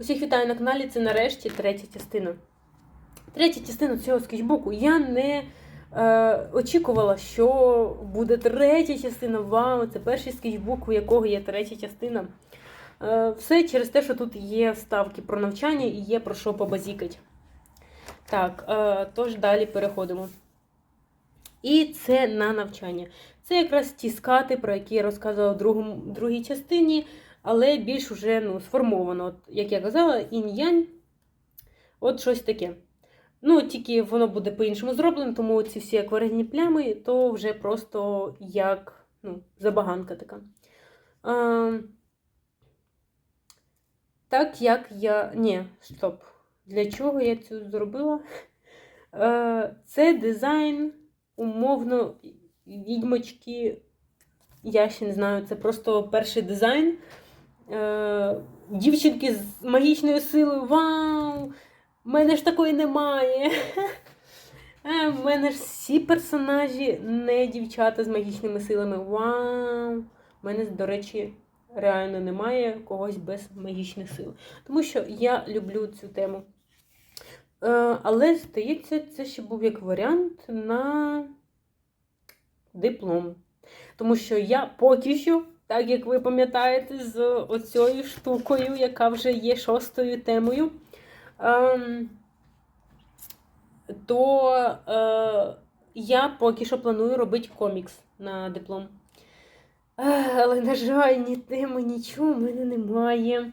Усіх вітаю на каналі. Це нарешті третя частина. Третя частина цього скетчбуку. Я не е, очікувала, що буде третя частина. Вау, це перший скетчбук, у якого є третя частина. Е, все через те, що тут є вставки про навчання і є про що побазікать. Так, е, тож далі переходимо. І це на навчання. Це якраз ті скати, про які я розказувала в другому, другій частині, але більш уже ну, сформовано. От, як я казала, інь-янь. От щось таке. Ну, тільки воно буде по-іншому зроблено, тому ці всі акварельні плями, то вже просто як ну, забаганка така. А, так як я. Ні, стоп. Для чого я це зробила? Е, Це дизайн, умовно, відьмочки. Я ще не знаю, це просто перший дизайн. Е, Дівчинки з магічною силою. Вау! У мене ж такої немає. Е, В мене ж всі персонажі не дівчата з магічними силами. Вау! У мене, до речі, реально немає когось без магічних сил. Тому що я люблю цю тему. Е, Але, здається, це ще був як варіант на диплом. Тому що я поки що, так як ви пам'ятаєте, з оцією штукою, яка вже є шостою темою, ем, то е, я поки що планую робити комікс на диплом. Але, на жаль, ні теми, нічого в мене немає.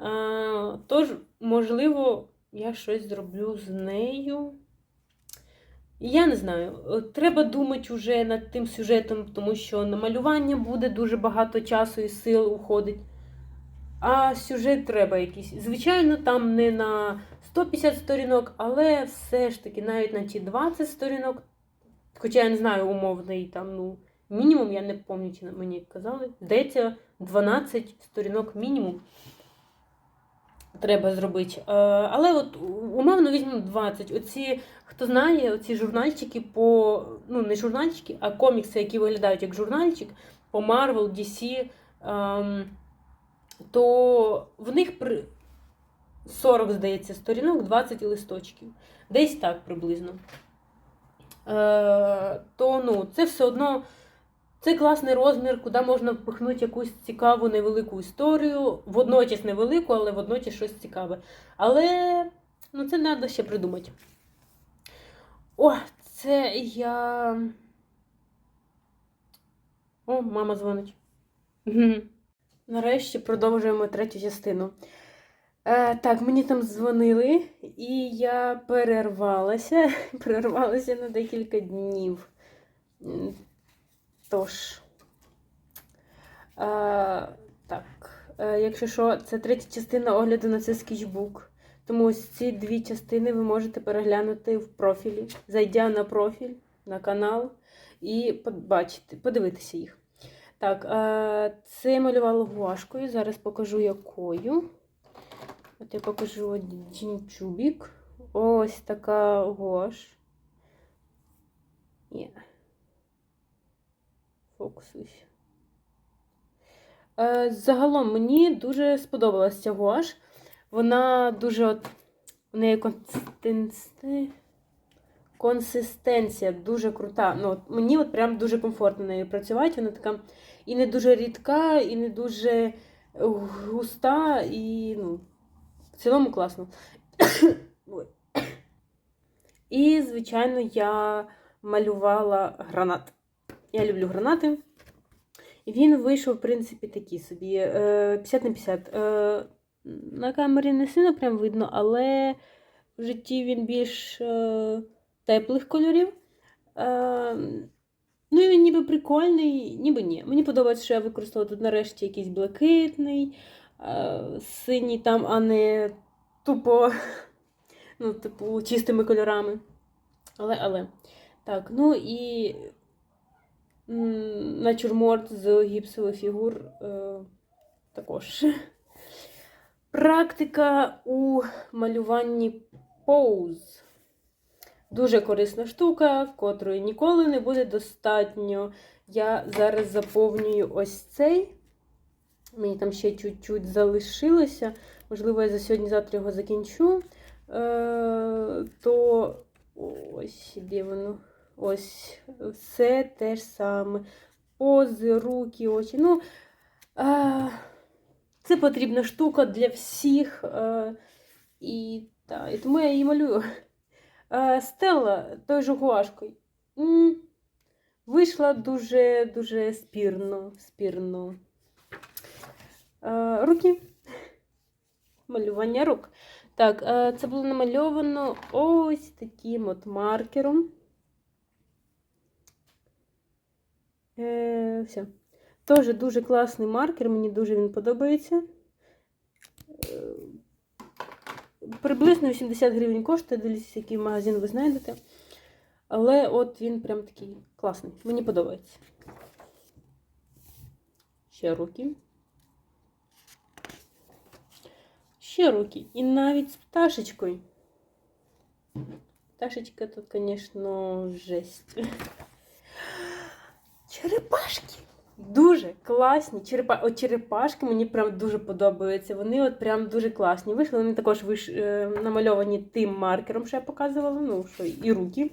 Е, тож, можливо, я щось зроблю з нею. Я не знаю. Е, Треба думати вже над тим сюжетом, тому що на малювання буде дуже багато часу і сил уходить. А сюжет треба якийсь. Звичайно, там не на 150 сторінок, але все ж таки навіть на ті 20 сторінок. Хоча я не знаю умовний там, ну, мінімум, я не пам'ятаю, чи мені казали. Здається, 12 сторінок мінімум треба зробити. Е, Але от умовно візьмемо 20. Оці, хто знає, оці журнальчики по. Ну, не журнальчики, а комікси, які виглядають як журнальчик по Marvel, DC, ем, то в них при 40, здається, сторінок, 20 листочків. Десь так приблизно. Е, то ну, це все одно. Це класний розмір, куди можна впихнути якусь цікаву невелику історію, водночас невелику, але водночас щось цікаве. Але ну, це треба ще придумати. О, це я. О, мама дзвонить. Нарешті продовжуємо третю частину. Е, так, мені там дзвонили, і я перервалася. Перервалася на декілька днів. Тож. Е, так, е, якщо що, це третя частина огляду на цей скетчбук. Тому ось ці дві частини ви можете переглянути в профілі, зайдя на профіль, на канал і побачити, подивитися їх. Так, е, це я малювала гуашкою. Зараз покажу якою. От я покажу один чубік. Ось така гуаш. Є. Фокусуйся. Е, загалом мені дуже сподобалася гуаш. Вона дуже от, у неї консистенція, дуже крута. Ну, от, мені от прям дуже комфортно нею працювати. Вона така і не дуже рідка, і не дуже густа, і ну, в цілому класно. І, звичайно, я малювала гранат. Я люблю гранати. Він вийшов, в принципі, такий собі. е, 50 на 50. На камері не сильно прям видно, але в житті він більш е, теплих кольорів. Е, Ну, і він ніби прикольний, ніби ні. Мені подобається, що я використала тут нарешті якийсь блакитний, е, синій там, а не тупо, ну, типу, чистими кольорами. Але, але. Так, ну і м, натюрморт з гіпсових фігур е, також. Практика у малюванні поуз. Дуже корисна штука, котрої ніколи не буде достатньо. Я зараз заповнюю ось цей Мені там ще чуть-чуть залишилося. Можливо, я за сьогодні-завтра його закінчу. Е, то ось де воно. Ось все те ж саме. Пози, руки, очі. Ну, е, це потрібна штука для всіх. Е, і, та, і тому я її малюю. Е, Стелла той же гуашкою. Вийшла дуже дуже спірно. спірно. Е, руки. Малювання рук. Так, е, це було намальовано ось таким от маркером. Е, все. Теж дуже класний маркер, мені дуже він подобається. Е, приблизно 80 гривень коштує, дивіться, який магазин ви знайдете. Але от він прям такий класний. Мені подобається. Ще руки. Ще руки. І навіть з пташечкою. Пташечка тут, звісно, жесть. Черепашки. Дуже класні. Черепа... От черепашки мені прям дуже подобаються. Вони от прям дуже класні. Вийшли, вони також виш... е, намальовані тим маркером, що я показувала. Ну, що і руки.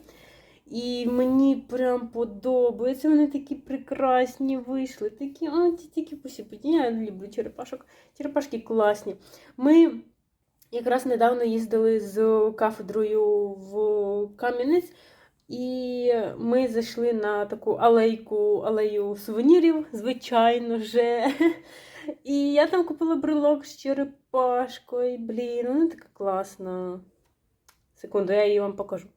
І мені прям подобається. Вони такі прекрасні вийшли. Такі, о, ті тільки посіпаті. Я люблю черепашок. Черепашки класні. Ми якраз недавно їздили з кафедрою в Кам'янець. І ми зайшли на таку алейку, алею сувенірів, звичайно же. І я там купила брелок з черепашкою. Блін, вона така класна. Секунду, я її вам покажу.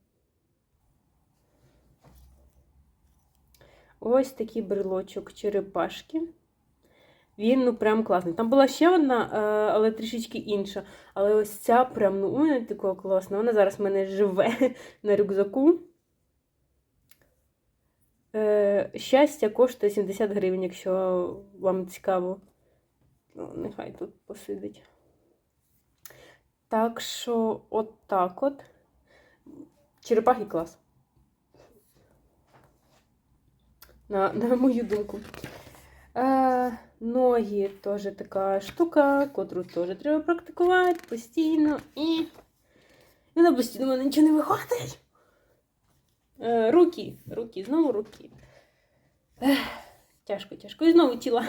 Ось такий брелочок черепашки. Він ну прям класний. Там була ще одна, е, але трішечки інша. Але ось ця прям ну ой, така класна. Вона зараз в мене живе на рюкзаку. Е, Щастя коштує 70 гривень, якщо вам цікаво. Ну, нехай тут посидить. Так що, от так от. Черепахи клас. На, на мою думку. Е, ноги теж така штука, котру теж треба практикувати постійно і. І на постійно в мене нічого не виходить. Е, руки, руки, знову руки. Тяжко, тяжко. І знову тіла.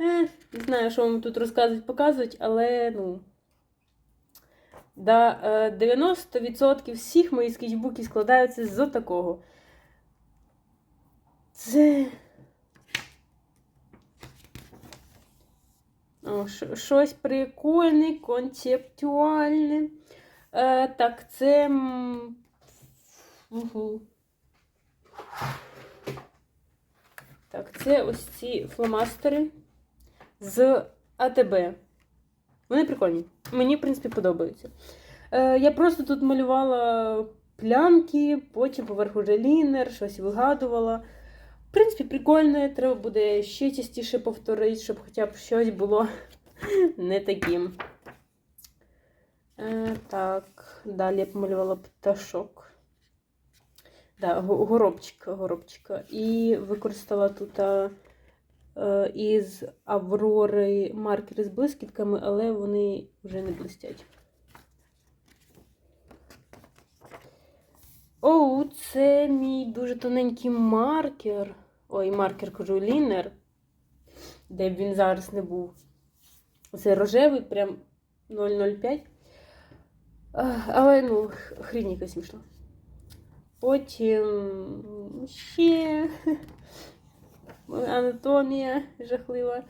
Е, не знаю, що вам тут розказують, показують, але ну. Да, е, 90% всіх моїх скетчбуків складаються з такого. Це. О, що- щось прикольне, концептуальне. Е, так, це. Угу. Так, це ось ці фломастери з АТБ. Вони прикольні. Мені, в принципі, подобаються. Е, я просто тут малювала плямки, потім поверху вже лінер, щось вигадувала. В принципі, прикольне, треба буде ще частіше повторити, щоб хоча б щось було не таким. Е, так, далі я помалювала пташок. Да, го- горобчика. І використала тут е, із Аврори маркери з блискітками, але вони вже не блистять. Оу, це мій дуже тоненький маркер. Ой, маркер кажу, лінер, де б він зараз не був. Це рожевий, прям 0,05. Але, ну, хрінь якась вийшла. Потім ще анатомія жахлива.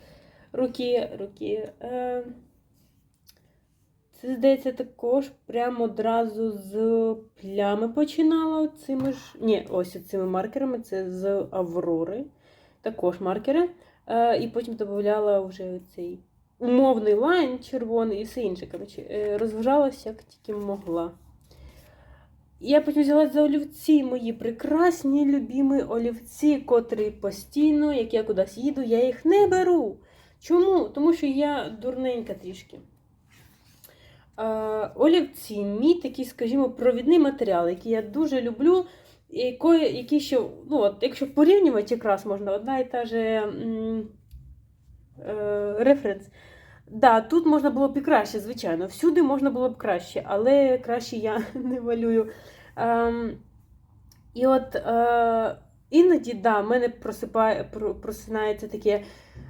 Руки, руки. Е, Це, здається, також прямо одразу з плями починала цими ж. Ні, ось цими маркерами. Це з Аврори. Також маркери. Е, І потім додавала вже цей умовний лайн червоний і все інше. Коротше, Е, розважалася як тільки могла. Я потім взяла за олівці мої прекрасні любімі олівці, котрі постійно, як я кудись їду, я їх не беру. Чому? Тому що я дурненька трішки. Олівці, мій такий, скажімо, провідний матеріал, який я дуже люблю, і який ще, ну, от, якщо порівнювати, якраз можна одна і та же м, е, референс. Да, тут можна було б і краще, звичайно. Всюди можна було б краще, але краще я не малюю. Ем, і от е, іноді, да, в мене просипає, просинається таке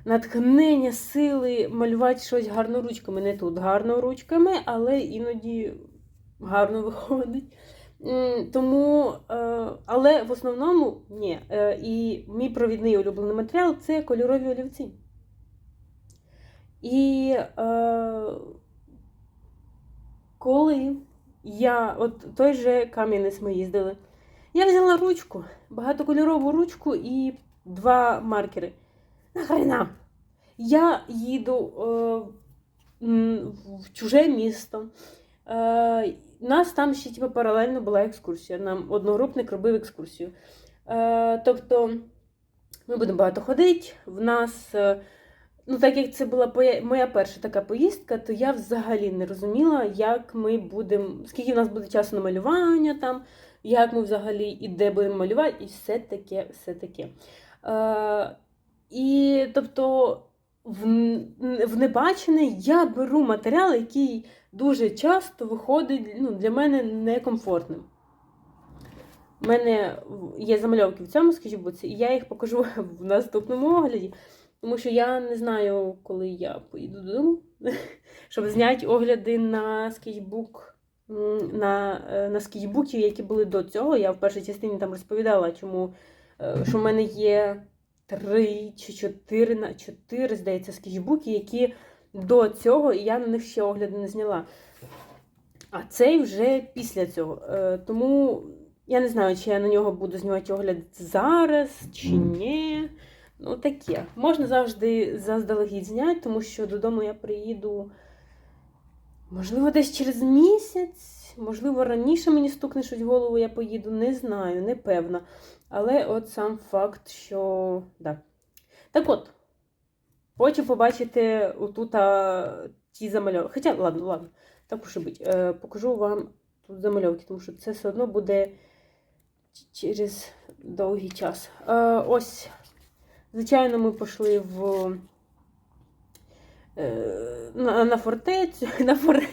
натхнення, сили малювати щось гарно ручками. Не тут гарно ручками, але іноді гарно виходить. Тому, е, але в основному ні. Е, І мій провідний улюблений матеріал це кольорові олівці. І е, коли я, от той же Кам'янець ми їздили, я взяла ручку, багатокольорову ручку і два маркери. Нахрена? Я їду е, в чуже місто. Е, нас там ще типу, паралельно була екскурсія. Нам одногрупник робив екскурсію. Е, тобто ми будемо багато ходити. В нас, е, ну так як це була моя перша така поїздка, то я взагалі не розуміла, як ми будемо, скільки в нас буде часу на малювання там, як ми взагалі і де будемо малювати, і все таке, все таке. Е, і тобто в, в небачене я беру матеріал, який дуже часто виходить ну, для мене некомфортним. У мене є замальовки в цьому скетчбуці, і я їх покажу в наступному огляді. Тому що я не знаю, коли я поїду додому, щоб зняти огляди на скетчбук, на, е, на скетчбуки, які були до цього. Я в першій частині там розповідала, чому е, що в мене є три чи чотири на чотири, здається, скетчбуки, які до цього, і я на них ще огляди не зняла. А цей вже після цього. Е, Тому я не знаю, чи я на нього буду знімати огляд зараз, чи ні. Ну, таке. Можна завжди заздалегідь зняти, тому що додому я приїду, можливо, десь через місяць, можливо, раніше мені стукне щось в голову, я поїду, не знаю, не певна. Але от сам факт, що. Да. Так от, потім побачите отут ті замальовки. Хоча, ладно, ладно, так уж і бить. Е, покажу вам тут замальовки, тому що це все одно буде через довгий час. Е, ось, звичайно, ми пішли в. е, На, на фортецю, на форе,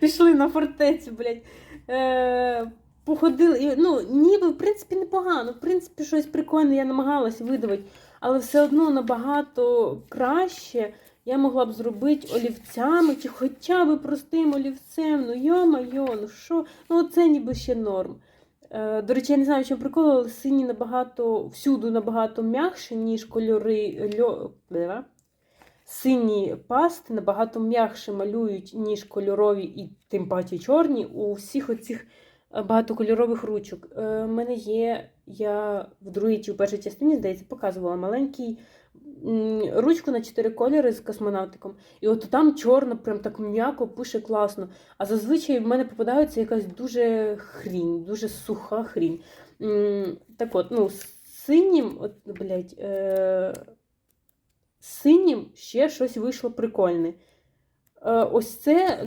пішли на фортецю, блядь. Е, походили, і, ну, ніби, в принципі, непогано. В принципі, щось прикольне я намагалась видавити, але все одно набагато краще я могла б зробити олівцями, чи хоча б простим олівцем. Ну, йо-майо, ну що? Ну, це ніби ще норм. Е, До речі, я не знаю, чому прикол, але сині набагато, всюди набагато м'якше, ніж кольори льо... Сині пасти набагато м'якше малюють, ніж кольорові і тим паче чорні у всіх оцих е, багатокольорових ручок. У мене є, я в другій чи в першій частині, здається, показувала маленький ручку на чотири кольори з космонавтиком. І от там чорно, прям так м'яко пише класно. А зазвичай в мене попадається якась дуже хрінь, дуже суха хрінь. Так от, ну, синім, от, блядь, е- синім ще щось вийшло прикольне. Е, ось це,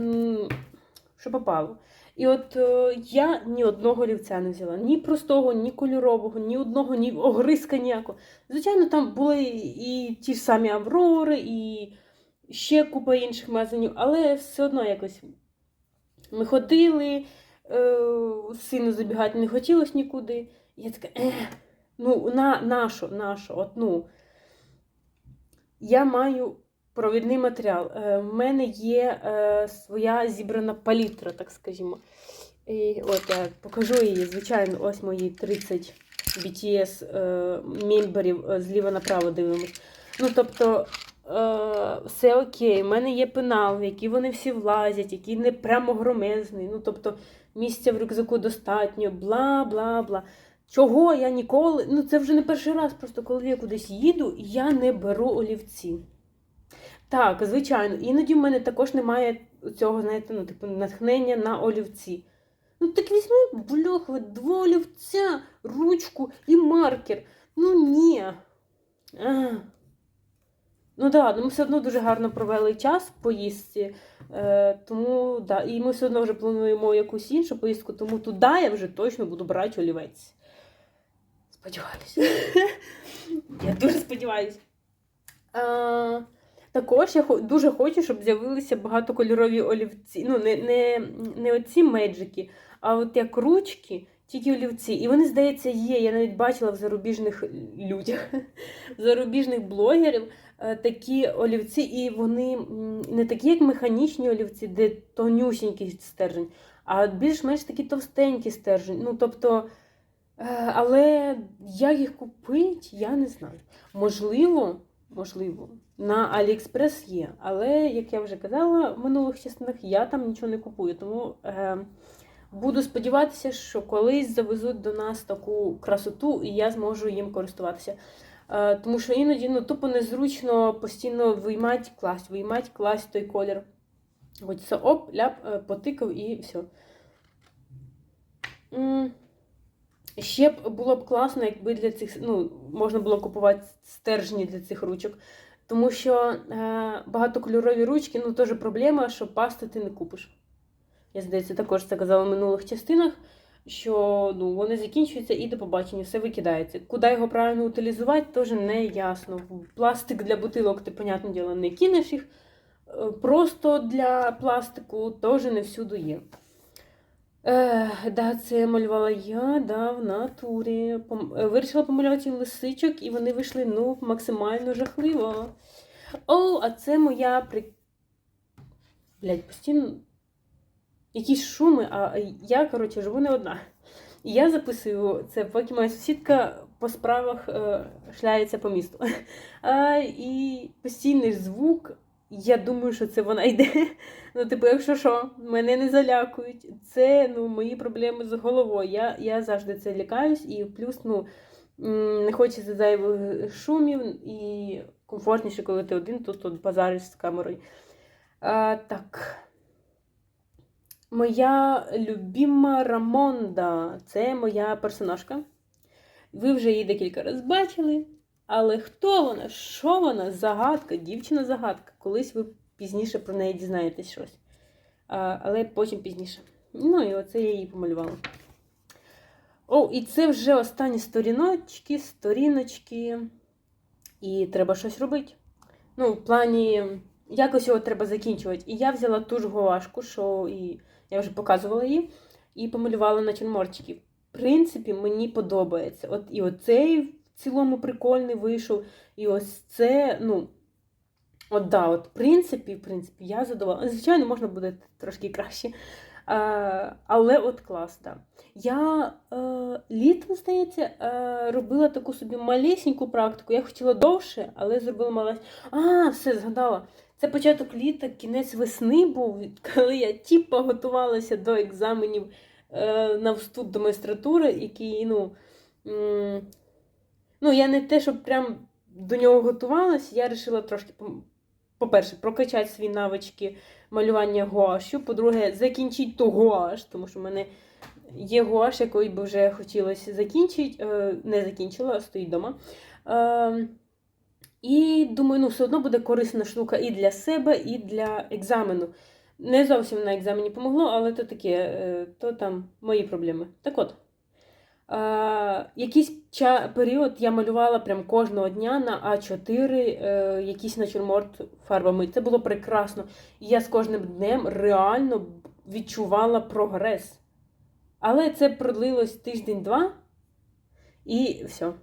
що попало. І от е, я ні одного олівця не взяла, ні простого, ні кольорового, ні одного, ні огризка ніякого. Звичайно, там були і ті ж самі Аврори, і ще купа інших магазинів, але все одно якось ми ходили, е, сильно забігати не хотілося нікуди. Я така, ех, ну, на, нащо, нащо, от, ну, я маю провідний матеріал. Е, в мене є е, своя зібрана палітра, так скажімо. І от я покажу її, звичайно, ось мої 30 BTS е, мемберів е, зліва направо дивимось. Ну, тобто, е, все окей, в мене є пенал, в який вони всі влазять, який не прямо громезний. Ну, тобто, місця в рюкзаку достатньо, бла, бла, бла. Чого я ніколи, ну це вже не перший раз, просто коли я кудись їду, я не беру олівці. Так, звичайно, іноді в мене також немає цього, знаєте, ну, типу, натхнення на олівці. Ну так візьми, бляха, два олівця, ручку і маркер. Ну ні. А. Ну так, да, ми все одно дуже гарно провели час в поїздці. Е, тому да, і ми все одно вже плануємо якусь іншу поїздку, тому туди я вже точно буду брати олівець. Сподіваюся. Я дуже сподіваюся. Також я дуже хочу, щоб з'явилися багатокольорові олівці. Ну, не, не, не оці меджики, а от як ручки, тільки олівці. І вони, здається, є. Я навіть бачила в зарубіжних людях, в зарубіжних блогерів е, такі олівці, і вони не такі, як механічні олівці, де тонюсінький стержень, а більш-менш такі товстенькі стержень. Ну, тобто, е, але як їх купити, я не знаю. Можливо, можливо, на Аліекспрес є. Але, як я вже казала в минулих частинах, я там нічого не купую. Тому е, буду сподіватися, що колись завезуть до нас таку красоту, і я зможу їм користуватися. Е, тому що іноді ну, тупо незручно постійно виймати, класть, виймати, класть той колір. Хочеться оп, ляп, е, потикав і все. Ще б було б класно, якби для цих ну, можна було купувати стержні для цих ручок. Тому що е, багатокольорові ручки, ну теж проблема, що пасти ти не купиш. Я здається, також це казала в минулих частинах, що ну, вони закінчуються і до побачення, все викидається. Куди його правильно утилізувати, теж не ясно. Пластик для бутилок, ти, понятне діло, не кинеш їх. Е, Просто для пластику теж не всюди є. Е, да, це малювала я, да, в натурі. Пом... е, Вирішила помалювати лисичок, і вони вийшли ну, максимально жахливо. О, а це моя при. Блять, постійно. Якісь шуми, а я, коротше, живу не одна. І я записую це, поки моя сусідка по справах е, шляється по місту. А, і постійний звук. Я думаю, що це вона йде. Ну, типу, якщо що, мене не залякують. Це ну, мої проблеми з головою. Я, я завжди це лякаюсь, і плюс, ну, не хочеться зайвих шумів, і комфортніше, коли ти один, тут, тут базариш з камерою. А, так. Моя любима Рамонда. Це моя персонажка. Ви вже її декілька разів бачили. Але хто вона? Що вона? Загадка, дівчина-загадка. Колись ви пізніше про неї дізнаєтесь щось. А, але потім пізніше. Ну і оце я її помалювала. О, і це вже останні сторіночки, сторіночки. І треба щось робити. Ну, в плані, якось його треба закінчувати. І я взяла ту ж гуашку, що і я вже показувала її, і помалювала натюрмортики. В принципі, мені подобається. От і оцей цілому прикольний вийшов. І ось це, ну. От да, от в принципі, в принципі, я задоволена. Звичайно, можна буде трошки краще. А, але от клас, да. Я е, літом, здається, е, робила таку собі малесеньку практику. Я хотіла довше, але зробила малесеньку. А, все, згадала. Це початок літа, кінець весни був, коли я тіпа готувалася до екзаменів е, на вступ до магістратури, який, ну. Ну, я не те, щоб прям до нього готувалася, я вирішила трошки, по-перше, прокачати свої навички малювання гуашу. По-друге, закінчити ту гуаш, тому що в мене є гуаш, який би вже хотілося закінчити. Е, Не закінчила, а стоїть вдома. Е, І думаю, ну, все одно буде корисна штука і для себе, і для екзамену. Не зовсім на екзамені помогло, але то таке, е, то там мої проблеми. Так от. Е, якийсь період я малювала прям кожного дня на А4 е, якийсь натюрморт фарбами. Це було прекрасно. І я з кожним днем реально відчувала прогрес. Але це продлилось тиждень-два, і все.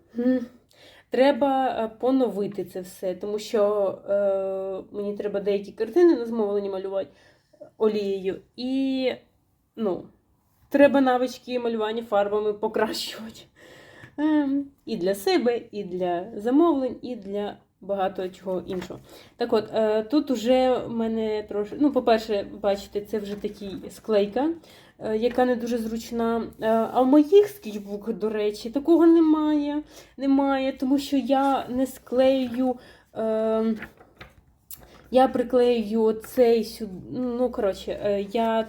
Треба е, поновити це все, тому що е, мені треба деякі картини на замовлення малювати олією. І, ну, треба навички малювання фарбами покращувати. Ем, І для себе, і для замовлень, і для багато чого іншого. Так от, е, тут уже в мене трошки. Ну, по-перше, бачите, це вже такий склейка, е, яка не дуже зручна. Е, А в моїх скетчбуках, до речі, такого немає. немає тому що я не склею. Е, я приклею оцей сюди. Ну, коротше, я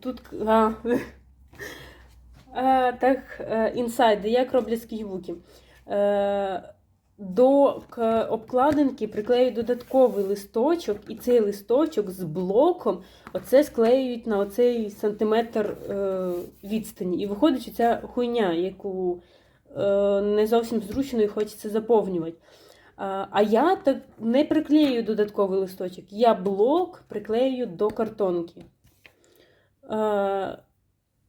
тут. А, так, е, інсайди, як роблять скетчбуки. Е, До обкладинки приклею додатковий листочок, і цей листочок з блоком оце склеюють на оцей сантиметр е, відстані. І виходить оця хуйня, яку е, не зовсім зручно і хочеться заповнювати. А я так не приклею додатковий листочок. Я блок приклею до картонки.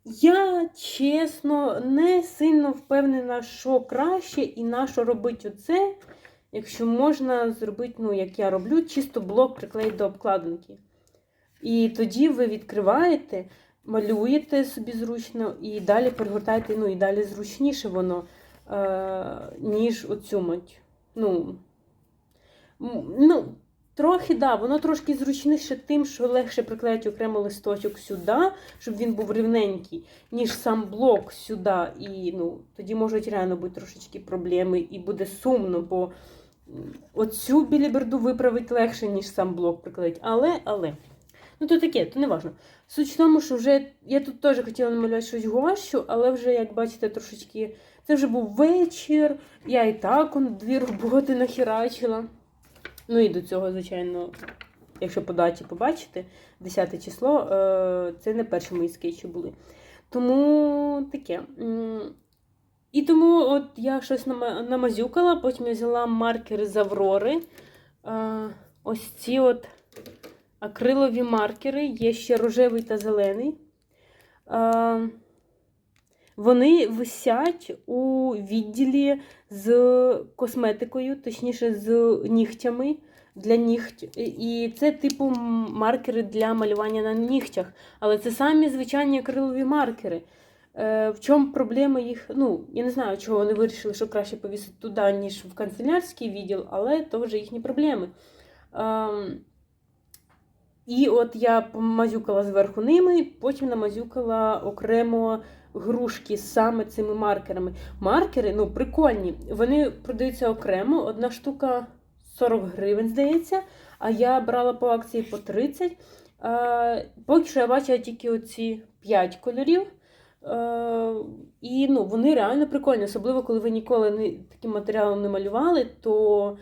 Я чесно не сильно впевнена, що краще і на що робити оце, якщо можна зробити, ну, як я роблю, чисто блок приклеїти до обкладинки. І тоді ви відкриваєте, малюєте собі зручно і далі перегортаєте, ну і далі зручніше воно, е, ніж оцю мать. Ну, ну, трохи, да, воно трошки зручніше тим, що легше приклеїти окремо листочок сюди, щоб він був рівненький, ніж сам блок сюди. І ну, тоді можуть реально бути трошечки проблеми, і буде сумно, бо оцю біліберду виправити легше, ніж сам блок приклеїти. Але, але. Ну, то таке, то не важно. Суть в тому, що вже я тут теж хотіла намалювати щось гуащу, але вже, як бачите, трошечки. Це вже був вечір, я і так он, дві роботи нахерачила. Ну і до цього, звичайно, якщо по даті побачите, 10 число, е, це не перші мої скетчі були. Тому таке. І тому от я щось намазюкала, потім я взяла маркери з Аврори. Е, Ось ці от акрилові маркери, є ще рожевий та зелений. Е, Вони висять у відділі з косметикою, точніше, з нігтями для нігть. І це типу маркери для малювання на нігтях. Але це самі звичайні акрилові маркери. Е, в чому проблема їх? Ну, я не знаю, чого вони вирішили, що краще повісити туди, ніж в канцелярський відділ, але то вже їхні проблеми. Ем, і от я помазюкала зверху ними, потім намазюкала окремо грушки саме цими маркерами. Маркери, ну, прикольні. Вони продаються окремо. Одна штука 40 гривень, здається, а я брала по акції по 30. Е, поки що я бачила тільки оці 5 кольорів. І ну, вони реально прикольні, особливо коли ви ніколи не, таким матеріалом не малювали, то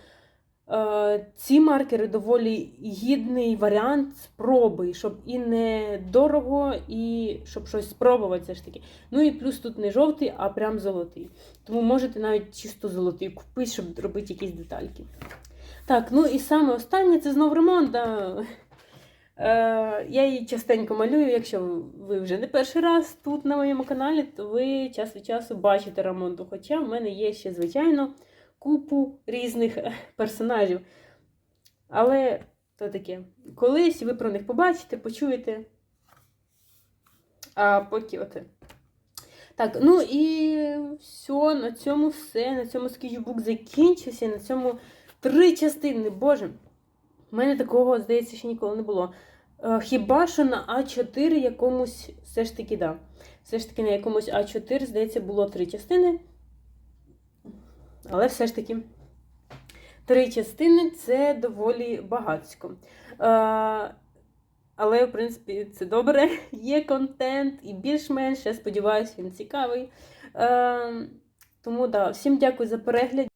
ці маркери доволі гідний варіант спроби, щоб і не дорого, і щоб щось спробувати все ж таки. Ну і плюс тут не жовтий, а прям золотий. Тому можете навіть чисто золотий купити, щоб робити якісь детальки. Так, ну і саме останнє це знов ремонт. Да. Е, я її частенько малюю. Якщо ви вже не перший раз тут на моєму каналі, то ви час від часу бачите ремонту. Хоча в мене є ще, звичайно, купу різних е, персонажів. Але то таке. Колись ви про них побачите, почуєте. А поки оте. Так, ну і все, на цьому все. На цьому скетчбук закінчився. На цьому три частини. Боже, в мене такого, здається, ще ніколи не було. Е, Хіба що на А4 якомусь все ж таки, да. Все ж таки на якомусь А4, здається, було три частини. Але все ж таки, три частини це доволі багатсько. Але, в принципі, це добре. Є контент і більш-менш, я сподіваюся, він цікавий. Е, тому да, всім дякую за перегляд.